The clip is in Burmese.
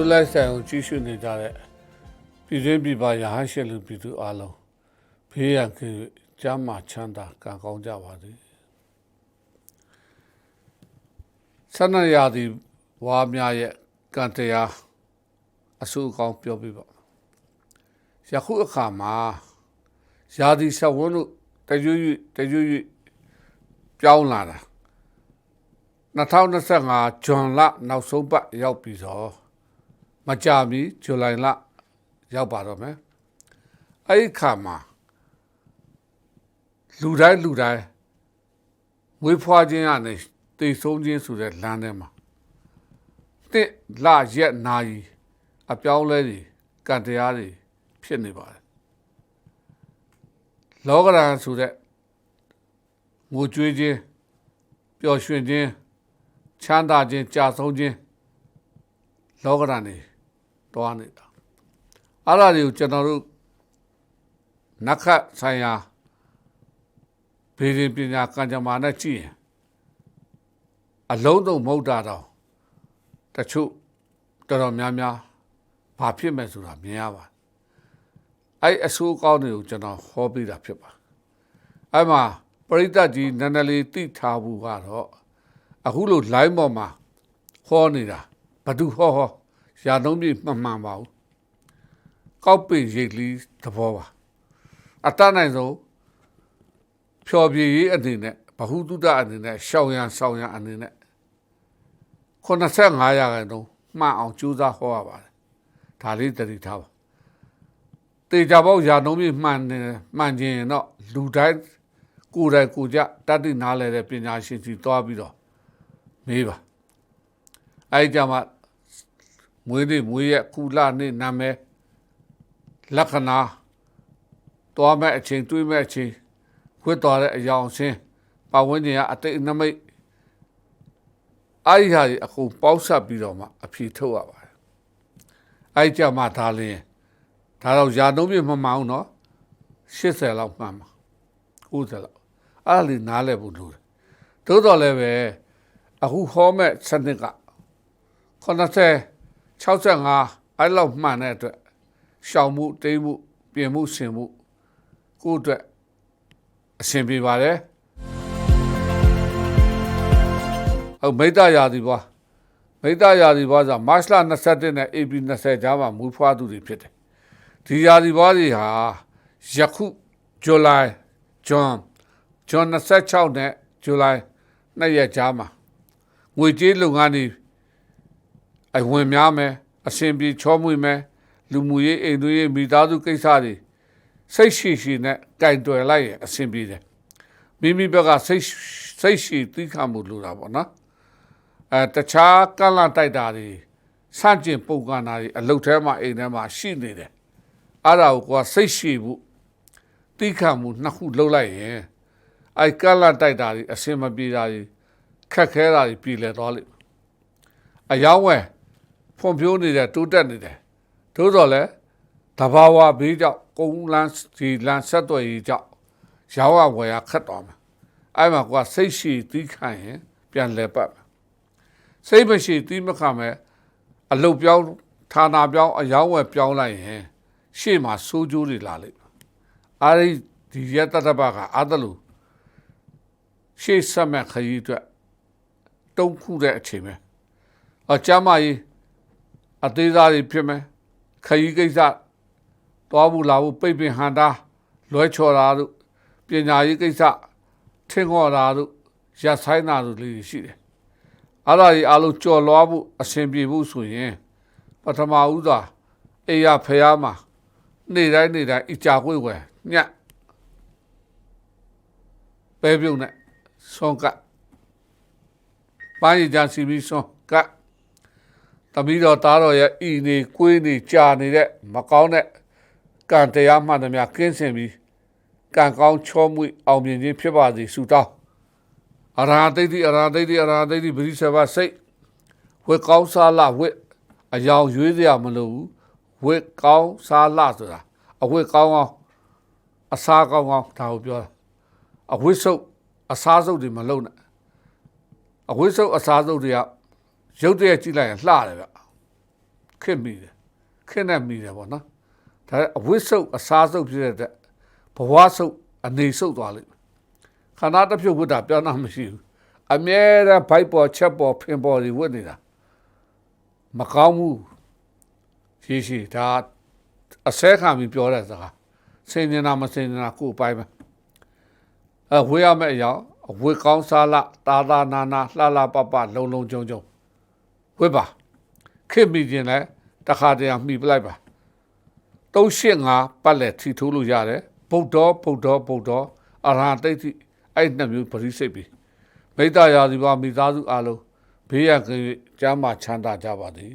လွတ်လပ်ဆိုင်အောင်ကြီးစုနေကြတဲ့ပြည်တွင်းပြည်ပရဟန်းရှင်လူပြည်သူအလုံးဖေးရန်ကင်းကျမ်းမာချမ်းသာကံကောင်းကြပါစေဆန္ဒရာဒီဝါများရဲ့ကံတရားအဆူအကောင်းပြောပြပါယခုအခါမှာရာဒီဆက်ဝန်းတို့တရွရွတရွရွပြောင်းလာတာ2025ဇွန်လနောက်ဆုံးပတ်ရောက်ပြီဆို မကြမီဇူလိုင်လရောက်ပါတော့မယ်အဲ့ဒီခါမှာလူတိုင်းလူတိုင်းဝေးဖွားခြင်းကနေတည်ဆုံးခြင်းဆိုတဲ့လမ်းထဲမှာတစ်လရက်နာရီအပြောင်းလဲတွေကံတရားတွေဖြစ်နေပါတယ်လောကရန်ဆိုတဲ့ငိုကြွေးခြင်းပျော်ရွှင်ခြင်းချမ်းသာခြင်းကြာဆုံးခြင်းလောကရန်တွေ တွားနေတာအဲ့ဒါတွေကိုကျွန်တော်တို့နက္ခတ်ဆိုင်ရာဘေးရင်ပညာကံကြမ္မာနဲ့ကြည့်ရင်အလုံးစုံမဟုတ်တာတော့တချို့တော်တော်များများဘာဖြစ်မဲ့ဆိုတာမြင်ရပါအဲ့အဆိုးကောင်းတွေကိုကျွန်တော်ဟောပြတာဖြစ်ပါအဲ့မှာပရိသတ်ကြီးနန္ဒလီတိထားဘူးကတော့အခုလို့ line ပေါ်မှာဟောနေတာဘသူဟောဟော ရာသုံးပြမှန်မှန်ပါဘူးကောက်ပင်ရိတ်လီသဘောပါအတတ်နိုင်ဆုံးဖြော်ပြရေးအနေနဲ့ဘဟုတုတအနေနဲ့ရှောင်ရန်ဆောင်ရန်အနေနဲ့85ရာခိုင်နှုန်းမှန်အောင်ကြိုးစားဟောရပါတယ်ဒါလေးတတိထားပါတေချာပေါက်ရာနှုံးပြမှန်တယ်မှန်ခြင်းတော့လူတိုင်းကိုယ်တိုင်ကိုယ်ကြတတ်သိနားလဲတဲ့ပညာရှင်ကြီးသွားပြီးတော့မေးပါအဲ့ကြမှာ မွေးနေ့မွေးရက်ကုလနေ့နာမည်လက္ခဏာတွားမဲ့အချိန်တွေးမဲ့အချိန်ခွတ်တော်တဲ့အယောင်ဆင်းပတ်ဝန်းကျင်ကအတိတ်နမိတ်အဲ့ဒီဟာကြီးအခုပေါက်ဆက်ပြီးတော့မှအဖြေထုတ်ရပါတယ်အဲ့ကြမှာဒါလင်းဒါတော့ယာနှုံးပြမမှန်အောင်နော်80လောက်မှန်ပါ90လောက်အဲ့ဒါလေးနားလဲဖို့လိုတယ်သို့တော်လည်းပဲအခုဟောမဲ့စနစ်က90 65အဲ့လောက်မှန်တဲ့အတွက်ရှောင်မှုတိမ်မှုပြင်မှုဆင်မှုကိုယ့်အတွက်အဆင်ပြေပါတယ်ဟုတ်မိတ္တရာသီဘွားမိတ္တရာသီဘွားဆိုမတ်လ21နဲ့ AB 20ကြားမှာမူဖွားသူတွေဖြစ်တယ်ဒီရာသီဘွားတွေဟာယခုဇူလိုင်ဂျွန်ဂျွန်26နဲ့ဇူလိုင်နှစ်ရက်ကြားမှာငွေကြေးလုပ်ငန်းတွေ အဝင်များမယ်အရှင်ပြေချောမွေ့မယ်လူမှုရေးအိမ်သွေးရေးမိသားစုကိစ္စတွေစိတ်ရှိရှိနဲ့ကင်တွယ်လိုက်ရင်အဆင်ပြေတယ်မိမိဘက်ကစိတ်စိတ်ရှိသိခံမှုလိုတာပေါ့နော်အဲတခြားကန့်လန့်တိုက်တာတွေစန့်ကျင်ပုံကန်တာတွေအလုတ်ထဲမှာအိမ်ထဲမှာရှိနေတယ်အဲ့ဒါကိုကစိတ်ရှိမှုသိခံမှုနှစ်ခုလှုပ်လိုက်ရင်အဲကန့်လန့်တိုက်တာတွေအဆင်မပြေတာတွေခက်ခဲတာတွေပြည်လဲသွားလိမ့်မယ်အယောင်းဝယ် ဖွံ့ဖြိုးနေတယ်တိုးတက်နေတယ်သို့တော်လည်းတဘာဝဘေးကြောင့်ကုန်းလန်းစီလန်းဆက်သွယ်ရေးကြောင့်ရောင်းရဝယ်ရခက်သွားမှာအဲ့မှာကစိတ်ရှိသီးခံရင်ပြန်လဲပတ်မယ်စိတ်မရှိသီးမခံမဲ့အလုတ်ပြောင်းဌာနာပြောင်းအယောင်းဝယ်ပြောင်းလိုက်ရင်ရှေ့မှာစိုးကျိုးတွေလာလိမ့်မယ်အားဒီဒီရတတဘကအာတလူရှေ့ဆက်မဲ့ခရီးအတွက်တုံးခုတဲ့အချိန်ပဲအကျမ်းမကြီး အသေးစားတွေဖြစ်မယ်ခရီးကိစ္စသွားဘူးလာဘူးပိတ်ပင်ဟန်တာလွဲချော်တာတို့ပညာရေးကိစ္စထင်ခေါ်တာတို့ရက်ဆိုင်တာတို့လေးရှိတယ်အဲ့ဒါကြီးအလုံးကြော်လွားဖို့အဆင်ပြေဖို့ဆိုရင်ပထမဦးစွာအေရဖះမှာနေတိုင်းနေတိုင်းအကြာခွေဝယ်ညက်ပဲပြုံးနဲ့ဆုံးကပန်းရကြစီပြီးဆုံးကတ မီးတော်သားတော်ရဲ့ဤနေကွေးနေကြာနေတဲ့မကောင်းတဲ့ကံတရားမှန်သမျှကင်းစင်ပြီးကံကောင်းချောမွေ့အောင်မြင်ခြင်းဖြစ်ပါစေဆုတောင်းအရာတိတ်တိအရာတိတ်တိအရာတိတ်တိပရိစ္ဆေဘစိတ်ဝေကောင်းစားလာဝေအယောင်ရွေးစရာမလိုဘူးဝေကောင်းစားလာဆိုတာအဝေကောင်းကောင်းအစားကောင်းကောင်းဒါကိုပြောတာအဝိစုပ်အစားစုပ်တွေမလုံနဲ့အဝိစုပ်အစားစုပ်တွေက ရုပ်တရက်ကြည့်လိုက်ရင်လှတယ်ဗျခစ်မိတယ်ခစ်နဲ့မိတယ်ပေါ့နော်ဒါအဝိဆုပ်အစားဆုပ်ဖြစ်တဲ့အတွက်ဘဝဆုပ်အနေဆုပ်သွားလိမ့်မယ်ခန္ဓာတစ်ဖြုတ်ဝတ်တာပြောင်းတာမရှိဘူးအမြဲတမ်းဘိုက်ပေါ်ချက်ပေါ်ဖင်ပေါ်တွေဝတ်နေတာမကောင်းဘူးရှိရှိဒါအစဲခံပြီးပြောတဲ့စကားစင်နေတာမစင်နေတာကိုယ်ပိုင်ပဲအဝေးရမယ့်အရာအဝေးကောင်းစားလာတာတာနာနာလှလှပပလုံလုံကြုံကြုံ ဝတ်ပါခင်မိခြင်းလဲတခါတည်းမှီပလိုက်ပါ385ပတ်လက်ထီထိုးလို့ရတယ်ဗုဒ္ဓဗုဒ္ဓဗုဒ္ဓအရဟံတိတ်တိအဲ့နှစ်မျိုးပရိစိတ်ပြီမိတ္တရာဒီပါမိသားစုအလုံးဘေးရန်ကင်းကျမ်းမာချမ်းသာကြပါသည်